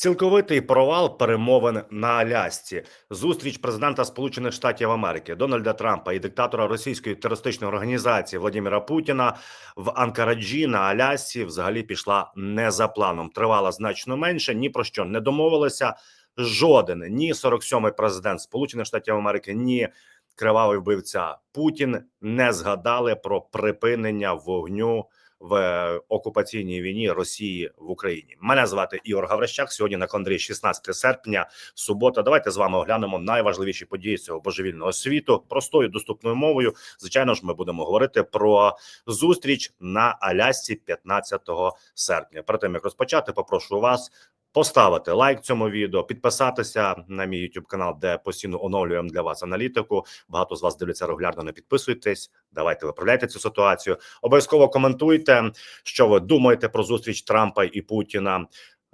Цілковитий провал перемовин на Алясці. Зустріч президента Сполучених Штатів Америки Дональда Трампа і диктатора російської терористичної організації Владимира Путіна в Анкараджі на Алясці взагалі пішла не за планом. Тривала значно менше. Ні про що не домовилися. Жоден ні 47-й президент Сполучених Штатів Америки, ні кривавий вбивця Путін не згадали про припинення вогню в е, окупаційній війні Росії в Україні. Мене звати Ігор Гаврищак. Сьогодні на календарі 16 серпня, субота. Давайте з вами оглянемо найважливіші події цього божевільного світу простою доступною мовою. Звичайно ж, ми будемо говорити про зустріч на Алясці 15 серпня. Перед тим як розпочати, попрошу вас. Поставити лайк цьому відео, підписатися на мій YouTube канал, де постійно оновлюємо для вас аналітику. Багато з вас дивляться регулярно. Не підписуйтесь. Давайте виправляйте цю ситуацію. Обов'язково коментуйте, що ви думаєте про зустріч Трампа і Путіна.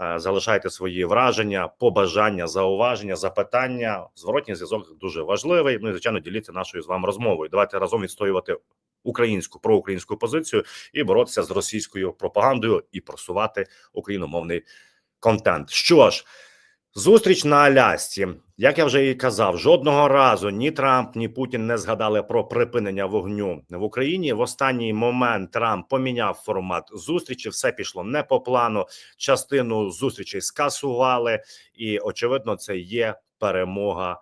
Е, Залишайте свої враження, побажання, зауваження, запитання. Зворотній зв'язок дуже важливий. Ну і звичайно, діліться нашою з вами розмовою. Давайте разом відстоювати українську проукраїнську позицію і боротися з російською пропагандою і просувати україномовний контент. Що ж, зустріч на Алясці, як я вже і казав, жодного разу ні Трамп, ні Путін не згадали про припинення вогню в Україні. В останній момент Трамп поміняв формат зустрічі. Все пішло не по плану. Частину зустрічей скасували, і очевидно, це є перемога.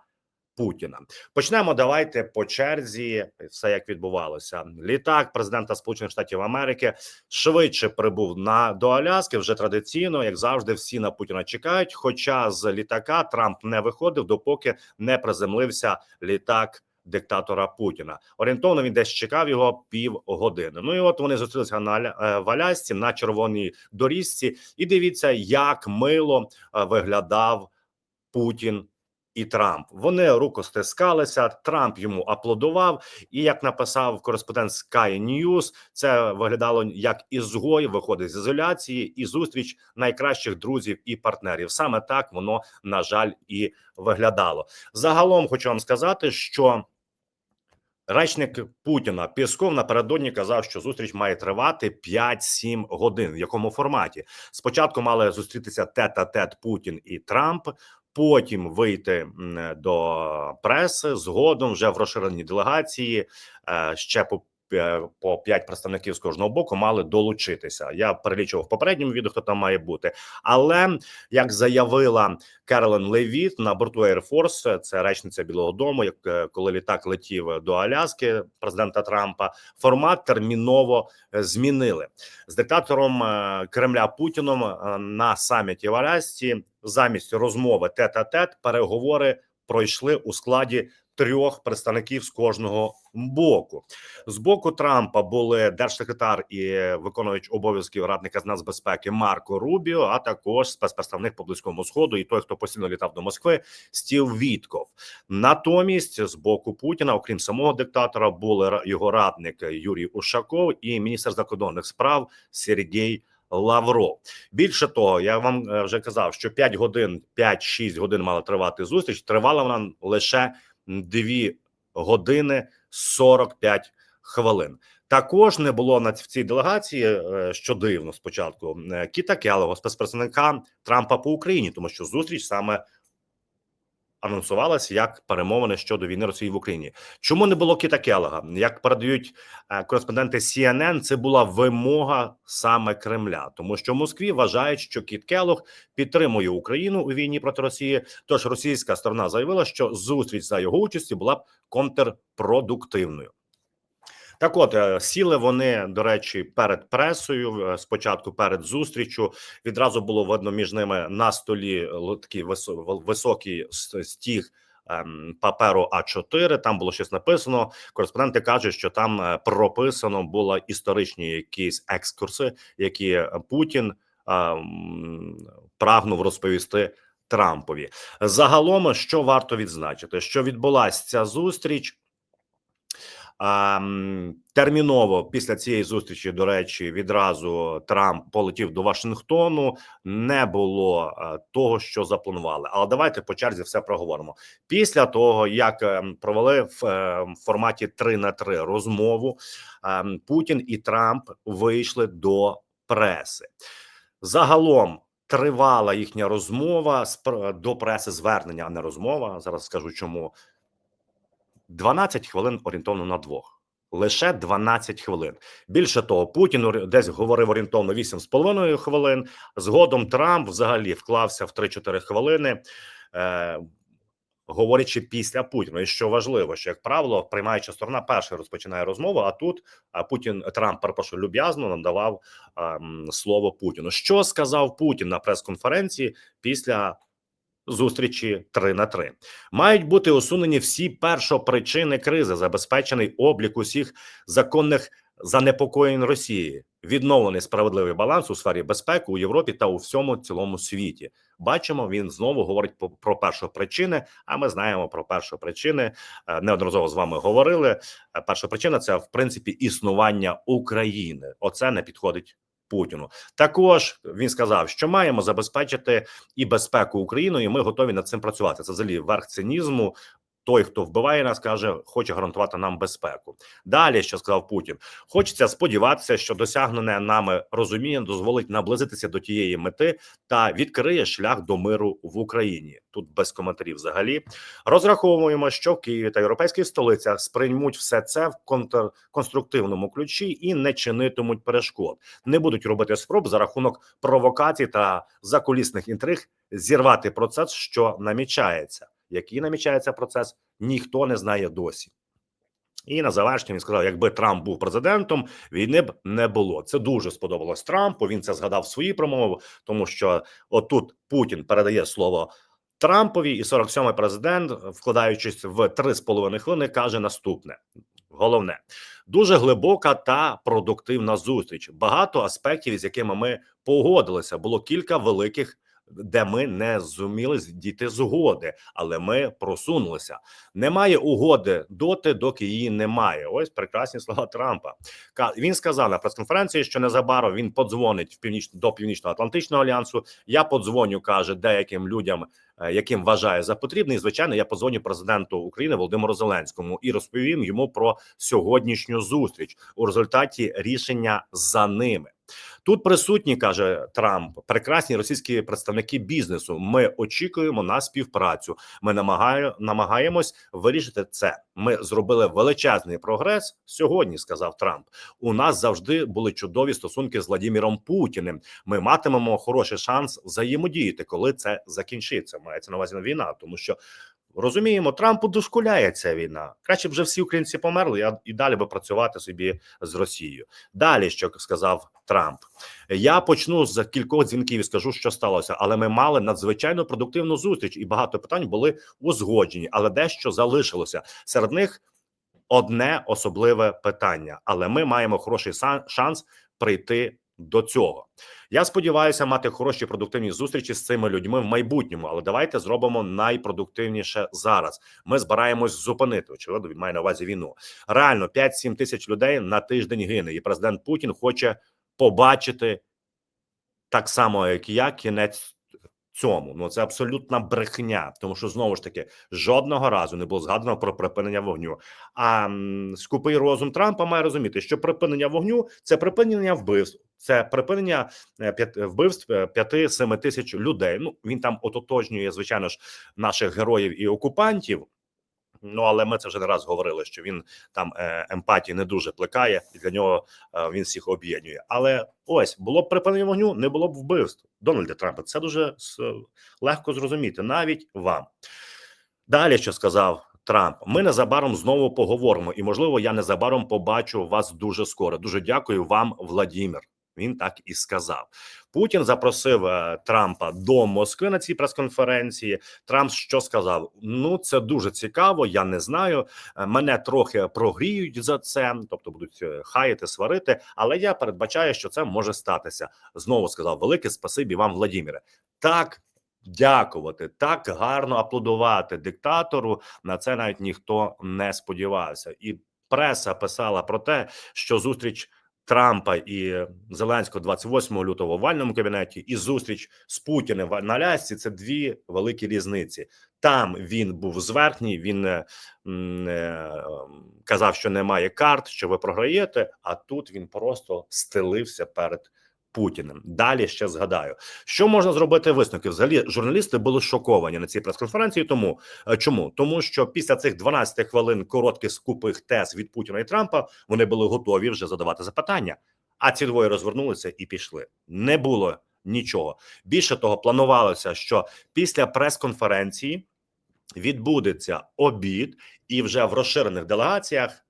Путіна почнемо. Давайте по черзі. Все як відбувалося. Літак президента Сполучених Штатів Америки швидше прибув на до Аляски. Вже традиційно, як завжди, всі на Путіна чекають. Хоча з літака Трамп не виходив, допоки не приземлився літак. Диктатора Путіна орієнтовно він десь чекав його півгодини. Ну і от вони зустрілися на е, в Алясці на червоній доріжці, і дивіться, як мило е, виглядав Путін і Трамп. Вони рукостискалися. Трамп йому аплодував. І як написав кореспондент Sky News, це виглядало як ізгой виходить з ізоляції і зустріч найкращих друзів і партнерів. Саме так воно на жаль і виглядало. Загалом хочу вам сказати, що. Речник Путіна Пісков напередодні казав, що зустріч має тривати 5-7 годин. В якому форматі спочатку мали зустрітися тет-а-тет Путін і Трамп, потім вийти до преси згодом вже в розширеній делегації е, ще по. Е, По п'ять представників з кожного боку мали долучитися. Я перелічував в попередньому відео, хто там має бути. Але як заявила Керолен Левіт на борту Air Force, це речниця Білого Дому, як е, коли літак летів до Аляски президента Трампа, формат терміново е, змінили з диктатором Кремля Путіном на саміті в Алясці. Замість розмови тет-а-тет переговори пройшли у складі трьох представників з кожного боку. З боку Трампа були держсекретар і виконувач обов'язків радника з нацбезпеки Марко Рубіо, а також спецпредставник по близькому сходу і той, хто постійно літав до Москви, Стів Вітков. Натомість з боку Путіна, окрім самого диктатора, були його радник Юрій Ушаков і міністр закордонних справ Сергій Лавров. Більше того, я вам е, вже казав, що 5 годин, 5-6 годин мала тривати зустріч. Тривала вона лише 2 години 45 хвилин. Також не було на в цій делегації, е, що дивно спочатку, е, Кіта Келого, спецпредставника Трампа по Україні, тому що зустріч саме анонсувалася як перемовини щодо війни Росії в Україні. Чому не було Кіта Келога? Як передають е, кореспонденти CNN, це була вимога саме Кремля, тому що в Москві вважають, що Кіт Келог підтримує Україну у війні проти Росії. Тож російська сторона заявила, що зустріч за його участі була б контрпродуктивною. Так, от е, сіли вони до речі перед пресою. е, Спочатку перед зустрічю відразу було видно між ними на столі л- такий високий стіг ем, паперу А4. Там було щось написано. Кореспонденти кажуть, що там е, прописано були історичні якісь екскурси, які е, Путін ем, прагнув розповісти Трампові. Загалом, що варто відзначити, що відбулася ця зустріч. Терміново після цієї зустрічі, до речі, відразу Трамп полетів до Вашингтону. Не було е, того, що запланували. Але давайте по черзі все проговоримо. Після того, як е, провели в е, форматі 3 на 3 розмову, е, Путін і Трамп вийшли до преси. Загалом тривала їхня розмова до преси звернення, а не розмова. Зараз скажу чому. 12 хвилин орієнтовно на двох. Лише 12 хвилин. Більше того, Путін десь говорив орієнтовно 8,5 хвилин. Згодом Трамп взагалі вклався в 3-4 хвилини. Е, Говорячи після Путіна, і що важливо, що як правило, приймаюча сторона перша розпочинає розмову. А тут Путін Трамп перепрошую, люб'язно надавав м, слово Путіну. Що сказав Путін на прес-конференції після зустрічі 3 на 3 Мають бути усунені всі першопричини кризи, забезпечений облік усіх законних занепокоєнь Росії, відновлений справедливий баланс у сфері безпеки у Європі та у всьому цілому світі. Бачимо, він знову говорить про першопричини. А ми знаємо про першопричини. Е, Неодноразово з вами говорили. Е, Перша причина це в принципі існування України. Оце не підходить Путіну. Також він сказав, що маємо забезпечити і безпеку України, і ми готові над цим працювати. Це взагалі верх цинізму. Той, хто вбиває нас, каже, хоче гарантувати нам безпеку. Далі, що сказав Путін, хочеться сподіватися, що досягнене нами розуміння дозволить наблизитися до тієї мети та відкриє шлях до миру в Україні. Тут без коментарів. Взагалі розраховуємо, що в Києві та європейських столицях сприймуть все це в контр... конструктивному ключі і не чинитимуть перешкод, не будуть робити спроб за рахунок провокацій та закулісних інтриг зірвати процес, що намічається. Який намічається процес, ніхто не знає досі. І на завершення він сказав: якби Трамп був президентом, війни б не було. Це дуже сподобалось Трампу. Він це згадав в своїй промові, тому що отут Путін передає слово Трампові, і 47-й президент, вкладаючись в 3,5 хвилини, каже наступне: головне, дуже глибока та продуктивна зустріч. Багато аспектів, з якими ми погодилися. Було кілька великих. Де ми не зуміли дійти згоди, але ми просунулися. Немає угоди доти, доки її немає. Ось прекрасні слова Трампа. Він сказав на прес-конференції, що незабаром він подзвонить в північ до північно-атлантичного альянсу. Я подзвоню, каже деяким людям, е, яким вважає за потрібне. І звичайно, я подзвоню президенту України Володимиру Зеленському і розповім йому про сьогоднішню зустріч у результаті рішення за ними. Тут присутні каже Трамп, прекрасні російські представники бізнесу. Ми очікуємо на співпрацю. Ми намагаю, намагаємось вирішити це. Ми зробили величезний прогрес сьогодні. Сказав Трамп. У нас завжди були чудові стосунки з Владіміром Путіним. Ми матимемо хороший шанс взаємодіяти, коли це закінчиться. Мається на увазі війна, тому що. Розуміємо, Трампу дошкуляє ця війна. Краще б вже всі українці померли, і далі би працювати собі з Росією. Далі, що сказав Трамп, я почну з кількох дзвінків і скажу, що сталося. Але ми мали надзвичайно продуктивну зустріч, і багато питань були узгоджені, але дещо залишилося. Серед них одне особливе питання. Але ми маємо хороший шанс прийти до цього. Я сподіваюся мати хороші продуктивні зустрічі з цими людьми в майбутньому, але давайте зробимо найпродуктивніше зараз. Ми збираємось зупинити. Очевидно, він має на увазі війну. Реально 5-7 тисяч людей на тиждень гине, і президент Путін хоче побачити так само, як і я, кінець цьому. Ну це абсолютна брехня, тому що знову ж таки жодного разу не було згадано про припинення вогню. А м, скупий розум Трампа має розуміти, що припинення вогню це припинення вбивств. Це припинення е, вбивств 5-7 тисяч людей. Ну він там ототожнює, звичайно ж, наших героїв і окупантів. Ну але ми це вже не раз говорили, що він там е, емпатії не дуже плекає, і для нього е, він всіх об'єднує. Але ось було б припинення вогню, не було б вбивств Дональда Трампа. Це дуже легко зрозуміти, навіть вам. Далі, що сказав Трамп, ми незабаром знову поговоримо, і можливо, я незабаром побачу вас дуже скоро. Дуже дякую вам, Владімір. Він так і сказав. Путін запросив е, Трампа до Москви на цій прес-конференції. Трамп що сказав? Ну це дуже цікаво. Я не знаю. Е, Мене трохи прогріють за це, тобто будуть е, хаяти, сварити. Але я передбачаю, що це може статися. Знову сказав велике спасибі вам, Владіміре. Так. Дякувати так гарно аплодувати диктатору. На це навіть ніхто не сподівався, і преса писала про те, що зустріч Трампа і Зеленського 28 лютого в овальному кабінеті, і зустріч з Путіним на Алясці – це дві великі різниці. Там він був зверхній, він е, е, казав, що немає карт, що ви програєте. А тут він просто стелився перед Путіним. Далі ще згадаю, що можна зробити висновки. Взагалі, журналісти були шоковані на цій прес-конференції. Тому е, чому? Тому що після цих 12 хвилин коротких скупих тез від Путіна і Трампа вони були готові вже задавати запитання. А ці двоє розвернулися і пішли. Не було нічого. Більше того, планувалося, що після прес-конференції відбудеться обід, і вже в розширених делегаціях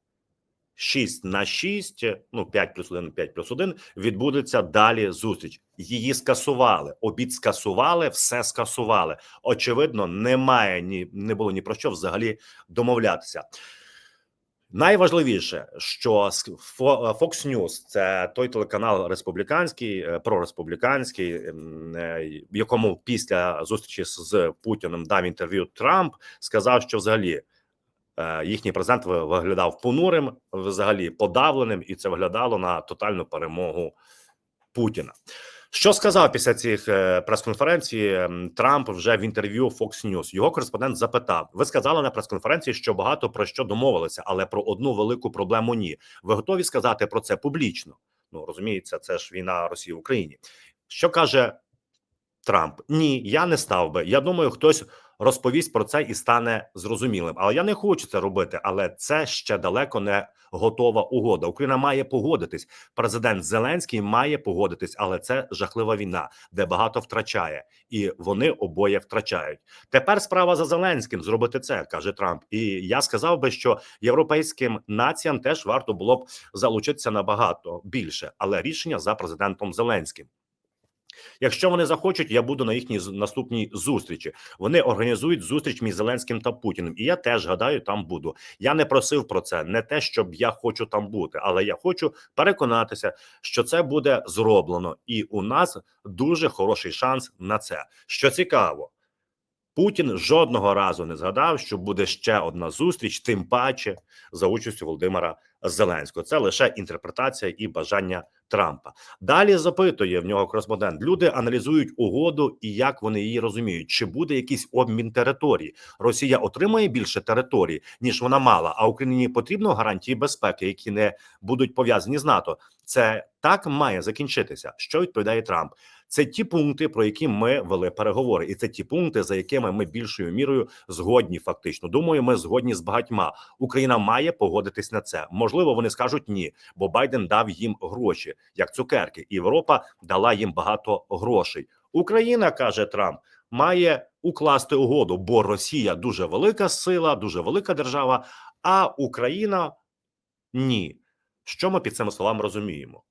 6 на 6, ну 5 плюс 1, 5 плюс 1, відбудеться далі зустріч. Її скасували. Обід скасували, все скасували. Очевидно, немає ні не було ні про що взагалі домовлятися. Найважливіше, що Fox News – це той телеканал республіканський, е, прореспубліканський, ем, е, якому після зустрічі з- Путіним дав інтерв'ю Трамп, сказав, що взагалі їхній президент виглядав понурим, взагалі подавленим, і це виглядало на тотальну перемогу Путіна. Що сказав після цих е, прес-конференцій Трамп вже в інтерв'ю Fox News? Його кореспондент запитав: Ви сказали на прес-конференції, що багато про що домовилися, але про одну велику проблему ні. Ви готові сказати про це публічно? Ну розуміється, це ж війна Росії в Україні. Що каже Трамп? Ні, я не став би. Я думаю, хтось розповість про це і стане зрозумілим. Але я не хочу це робити. Але це ще далеко не готова угода. Україна має погодитись. Президент Зеленський має погодитись, але це жахлива війна, де багато втрачає, і вони обоє втрачають. Тепер справа за Зеленським зробити це, каже Трамп. І я сказав би, що європейським націям теж варто було б залучитися набагато більше, але рішення за президентом Зеленським. Якщо вони захочуть, я буду на їхній наступній зустрічі. Вони організують зустріч між Зеленським та Путіним. І я теж гадаю, там буду. Я не просив про це, не те, щоб я хочу там бути, але я хочу переконатися, що це буде зроблено, і у нас дуже хороший шанс на це. Що цікаво. Путін жодного разу не згадав, що буде ще одна зустріч, тим паче за участю Володимира Зеленського. Це лише інтерпретація і бажання Трампа. Далі запитує в нього кореспондент. Люди аналізують угоду і як вони її розуміють. Чи буде якийсь обмін території? Росія отримає більше території, ніж вона мала. А Україні потрібно гарантії безпеки, які не будуть пов'язані з НАТО. Це так має закінчитися. Що відповідає Трамп? Це ті пункти, про які ми вели переговори, і це ті пункти, за якими ми більшою мірою згодні. Фактично, думаю, ми згодні з багатьма. Україна має погодитись на це. Можливо, вони скажуть ні, бо Байден дав їм гроші як цукерки, Європа дала їм багато грошей. Україна каже Трамп. Має укласти угоду, бо Росія дуже велика сила, дуже велика держава. А Україна ні. Що ми під цими словами розуміємо?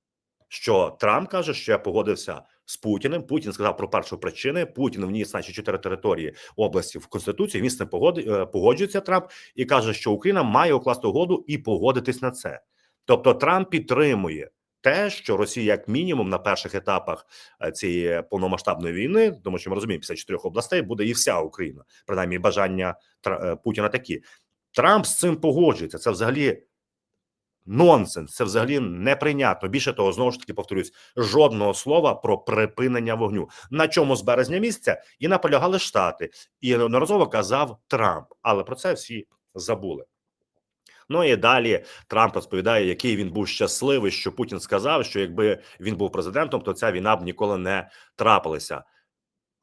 Що Трамп каже, що я погодився з Путіним. Путін сказав про першу причини. Путін вніс наші чотири території області в конституцію. Він з цим е, погоджується Трамп і каже, що Україна має укласти угоду і погодитись на це. Тобто Трамп підтримує те, що Росія, як мінімум, на перших етапах е, цієї повномасштабної війни, тому що ми розуміємо, після чотирьох областей буде і вся Україна. Принаймні, бажання е, Путіна такі. Трамп з цим погоджується. Це взагалі нонсенс. Це взагалі неприйнятно. Більше того, знову ж таки повторюсь, жодного слова про припинення вогню. На чому з березня місяця і наполягали штати, і неодноразово казав Трамп. Але про це всі забули. Ну і далі Трамп розповідає, який він був щасливий, що Путін сказав, що якби він був президентом, то ця війна б ніколи не трапилася.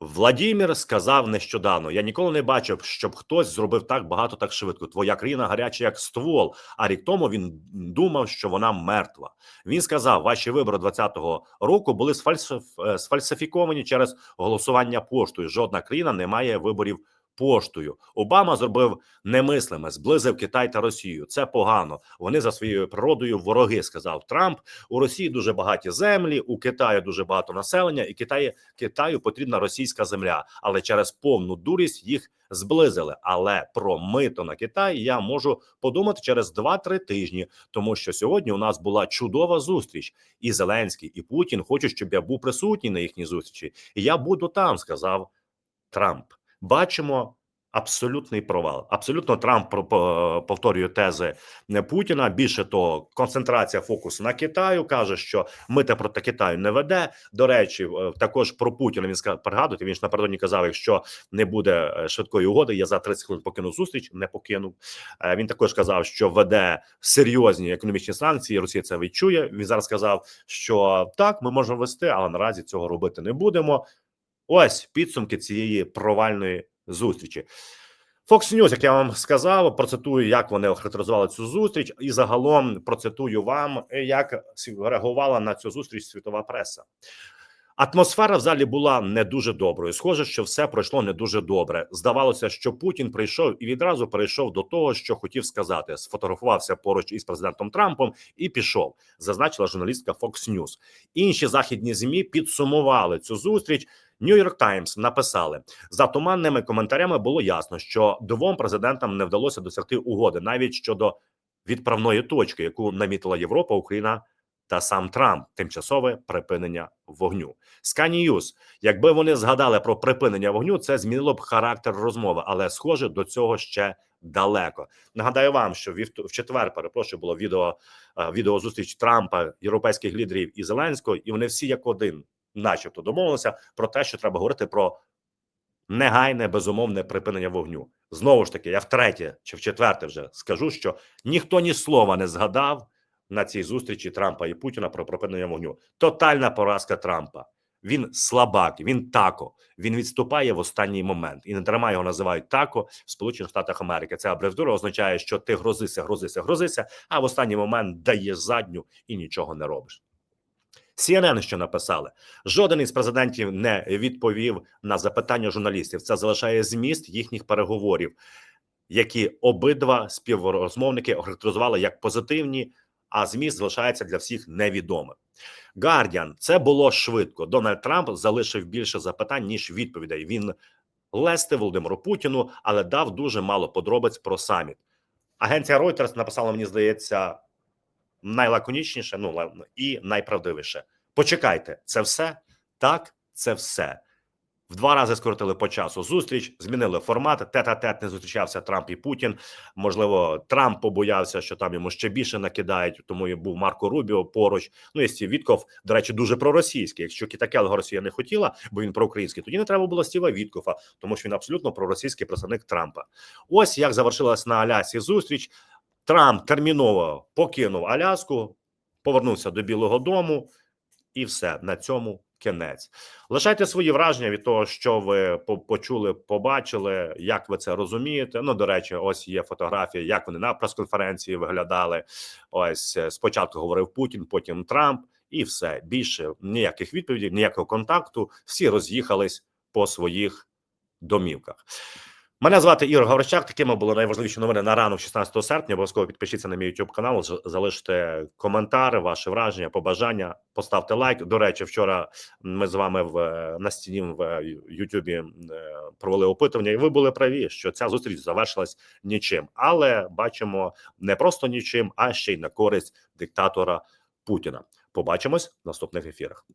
Владімір сказав нещодавно: я ніколи не бачив, щоб хтось зробив так багато так швидко. Твоя країна гаряча, як ствол. А рік тому він думав, що вона мертва. Він сказав: ваші вибори 20-го року були сфальсиф... е, сфальсифіковані через голосування поштою. Жодна країна не має виборів поштою. Обама зробив немислиме, зблизив Китай та Росію. Це погано. Вони за своєю природою вороги, сказав Трамп. У Росії дуже багаті землі, у Китаю дуже багато населення, і Китаю, Китаю потрібна російська земля, але через повну дурість їх зблизили. Але про мито на Китай я можу подумати через 2-3 тижні, тому що сьогодні у нас була чудова зустріч, і Зеленський, і Путін хочуть, щоб я був присутній на їхній зустрічі. І я буду там, сказав Трамп. Бачимо Абсолютний провал. Абсолютно Трамп повторює тези Путіна. Більше того, концентрація фокусу на Китаю каже, що мита проти Китаю не веде. До речі, е, також про Путіна він сказав, пригадуєте, Він ж напередодні казав, якщо не буде е, швидкої угоди, я за 30 хвилин покину зустріч. Не покинув. Е, Він також казав, що веде серйозні економічні санкції. Росія це відчує. Він зараз сказав, що так, ми можемо вести, але наразі цього робити не будемо. Ось підсумки цієї провальної зустрічі. Fox News, як я вам сказав, процитую, як вони охарактеризували цю зустріч, і загалом процитую вам, як реагувала на цю зустріч світова преса. Атмосфера в залі була не дуже доброю. Схоже, що все пройшло не дуже добре. Здавалося, що Путін прийшов і відразу перейшов до того, що хотів сказати. Сфотографувався поруч із президентом Трампом і пішов. Зазначила журналістка Fox News. Інші західні змі підсумували цю зустріч. York Times написали за туманними коментарями. Було ясно, що двом президентам не вдалося досягти угоди навіть щодо відправної точки, яку намітила Європа, Україна та сам Трамп тимчасове припинення вогню. Sky News, якби вони згадали про припинення вогню, це змінило б характер розмови, але схоже до цього ще далеко. Нагадаю вам, що в четвер перепрошую було відео е, відеозустріч Трампа, європейських лідерів і Зеленського, і вони всі як один, начебто, домовилися про те, що треба говорити про негайне безумовне припинення вогню. Знову ж таки, я втретє чи в четверте вже скажу, що ніхто ні слова не згадав на цій зустрічі Трампа і Путіна про припинення вогню. Тотальна поразка Трампа. Він слабак, він тако. Він відступає в останній момент, і не дарма його називають тако в Сполучених Штатах Америки. Ця абревіатура означає, що ти грозися, грозися, грозися, а в останній момент даєш задню і нічого не робиш. CNN що написали: жоден із президентів не відповів на запитання журналістів. Це залишає зміст їхніх переговорів, які обидва співрозмовники охарактеризували як позитивні, а зміст залишається для всіх невідомим. Гардіан це було швидко. Дональд Трамп залишив більше запитань ніж відповідей. Він лести Володимиру Путіну, але дав дуже мало подробиць про саміт. Агенція Reuters написала, мені здається, найлаконічніше, ну і найправдивіше. Почекайте, це все так, це все. В два рази скоротили по часу зустріч, змінили формат. Тет-а-тет не зустрічався Трамп і Путін. Можливо, Трамп побоявся, що там йому ще більше накидають, тому і був Марко Рубіо поруч. Ну і Стів Вітков, до речі, дуже проросійський. Якщо Кітакелго Росія не хотіла, бо він проукраїнський, тоді не треба було Стіва Віткофа, тому що він абсолютно проросійський представник Трампа. Ось як завершилась на Алясі зустріч. Трамп терміново покинув Аляску, повернувся до Білого Дому, і все на цьому кінець. Лишайте свої враження від того, що ви почули, побачили, як ви це розумієте. Ну, до речі, ось є фотографія, як вони на прес-конференції виглядали. Ось е, спочатку говорив Путін, потім Трамп, і все більше ніяких відповідей, ніякого контакту. Всі роз'їхались по своїх домівках. Мене звати Ігор Гаврищак. Такими були найважливіші новини на ранок 16 серпня. Обов'язково підпишіться на мій YouTube канал, залиште коментари, ваші враження, побажання, поставте лайк. До речі, вчора ми з вами в на стіні в е, YouTube е, провели опитування, і ви були праві, що ця зустріч завершилась нічим. Але бачимо не просто нічим, а ще й на користь диктатора Путіна. Побачимось в наступних ефірах.